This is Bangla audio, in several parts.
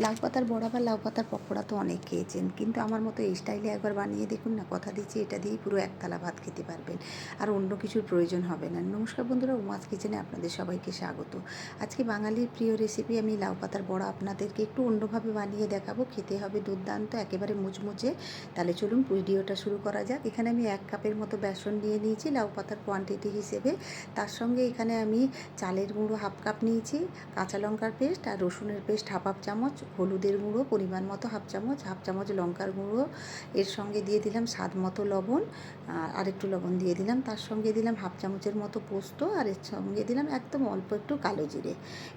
লাউ পাতার বড়া বা লাউ পাতার পকোড়া তো অনেক খেয়েছেন, কিন্তু আমার মতো এই স্টাইলে একবার বানিয়ে দেখুন না, কথা দিচ্ছি এটা দিয়েই পুরো একতলা ভাত খেতে পারবেন, আর অন্য কিছুর প্রয়োজন হবে না। নমস্কার বন্ধুরা উমাজ কিচেনে আপনাদের সবাইকে স্বাগত। আজকে বাঙালির প্রিয় রেসিপি আমি লাউ পাতার বড়া আপনাদেরকে একটু অন্যভাবে বানিয়ে দেখাবো, খেতে হবে দুর্দান্ত, একেবারে মুচমুচে। তাহলে চলুন ভিডিওটা শুরু করা যাক। এখানে আমি এক কাপের মতো বেসন নিয়ে নিয়েছি লাউ পাতার কোয়ান্টিটি হিসেবে। তার সঙ্গে এখানে আমি চালের গুঁড়ো হাফ কাপ নিয়েছি, কাঁচা লঙ্কার পেস্ট আর রসুনের পেস্ট হাফ হাফ চামচ হলুদের গুঁড়ো, পরিমাণ মতো হাফ চামচ হাফ চামচ লঙ্কার গুঁড়ো, এর সঙ্গে দিয়ে দিলাম স্বাদ মতো লবণ, আর একটু লবণ দিয়ে দিলাম। তার সঙ্গে দিলাম হাফ চামচের মতো পোস্ত, আর এর সঙ্গে দিলাম একদম অল্প একটু কালো জিরে।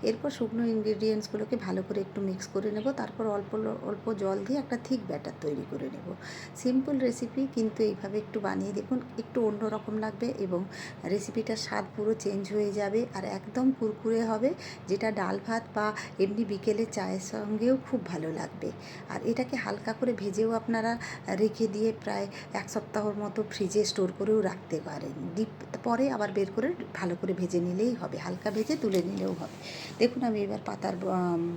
এরপর শুকনো ইনগ্রিডিয়েন্টসগুলোকে ভালো করে একটু মিক্স করে নেব। তারপর অল্প অল্প জল দিয়ে একটা থিক ব্যাটার তৈরি করে নেব। সিম্পল রেসিপি কিন্তু এইভাবে একটু বানিয়ে দেখুন, একটু অন্য রকম লাগবে এবং রেসিপিটার স্বাদ পুরো চেঞ্জ হয়ে যাবে। আর একদম কুরকুরে হবে, যেটা ডাল ভাত বা এমনি বিকেলে চায়ের সঙ্গেও খুব ভালো লাগবে। আর এটাকে হালকা করে ভেজেও আপনারা রেখে দিয়ে প্রায় এক সপ্তাহর মতো ফ্রিজে স্টোর করেও রাখতে পারেন। ডিপ পরে আবার বের করে ভালো করে ভেজে নিলেই হবে। হালকা ভেজে তুলে নিলেও হবে। দেখুন, আমি এবার পাতার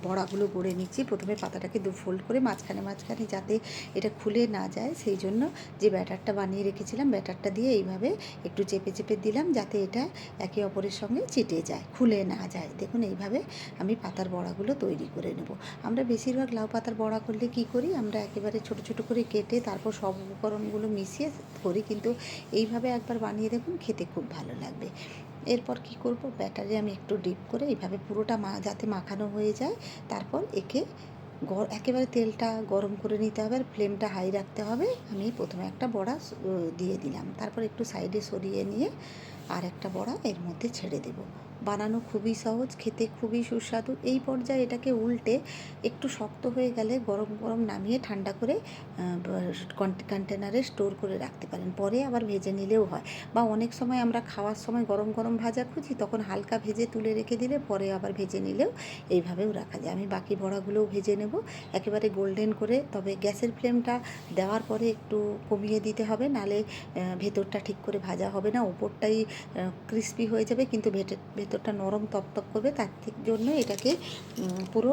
বড়াগুলো গড়ে নিচ্ছি। প্রথমে পাতাটাকে দু ফোল্ড করে মাঝখানে মাঝখানে যাতে এটা খুলে না যায়। সেই জন্য যে ব্যাটারটা বানিয়ে রেখেছিলাম, ব্যাটারটা দিয়ে এইভাবে একটু চেপে চেপে দিলাম যাতে এটা একে অপরের সঙ্গে চিটে যায়, খুলে না যায়। দেখুন, এইভাবে আমি পাতার বড়াগুলো তৈরি করে নেব। আমরা বেশিরভাগ লাউ পাতার বড়া করলে কি করি? আমরা একেবারে ছোট ছোট করে কেটে তারপর সব উপকরণগুলো মিশিয়ে করি কিন্তু এইভাবে একবার বানিয়ে দেখুন, খেতে খুব ভালো লাগবে। এরপর কি করব? ব্যাটারে আমি একটু ডিপ করে এইভাবে পুরোটা মা, যাতে মাখানো হয়ে যায়, তারপর একে গ- একেবারে তেলটা গরম করে নিতে হবে আর ফ্লেমটা হাই রাখতে হবে। আমি প্রথমে একটা বড়া দিয়ে দিলাম। তারপর একটু সাইডে সরিয়ে নিয়ে আর একটা বড়া এর মধ্যে ছেড়ে দেব। বানানো খুবই সহজ, খেতে খুবই সুস্বাদু। এই পর্যায়ে এটাকে উল্টে একটু শক্ত হয়ে গেলে গরম গরম নামিয়ে ঠান্ডা করে কন্টেনারে স্টোর করে রাখতে পারেন। পরে আবার ভেজে নিলেও হয়। বা অনেক সময় আমরা খাওয়ার সময় গরম গরম ভাজা খুঁজি, তখন হালকা ভেজে তুলে রেখে দিলে পরে আবার ভেজে নিলেও এইভাবেও রাখা যায়। আমি বাকি বড়াগুলোও ভেজে নেব। একেবারে গোল্ডেন করে, তবে গ্যাসের ফ্লেমটা দেওয়ার পরে একটু কমিয়ে দিতে হবে। নালে ভেতরটা ঠিক করে ভাজা হবে না। ওপরটাই ক্রিস্পি হয়ে যাবে, কিন্তু ভেতর ভেতরটা নরম তপতপ করবে, তার জন্য এটাকে পুরো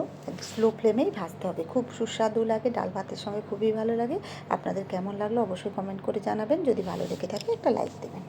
স্লো ফ্লেমেই ভাজতে হবে। খুব সুস্বাদু লাগে, ডাল ভাতের সঙ্গে খুবই ভালো লাগে। আপনাদের কেমন লাগল অবশ্যই কমেন্ট করে জানাবেন। যদি ভালো লেগে থাকে, একটা লাইক দেবেন।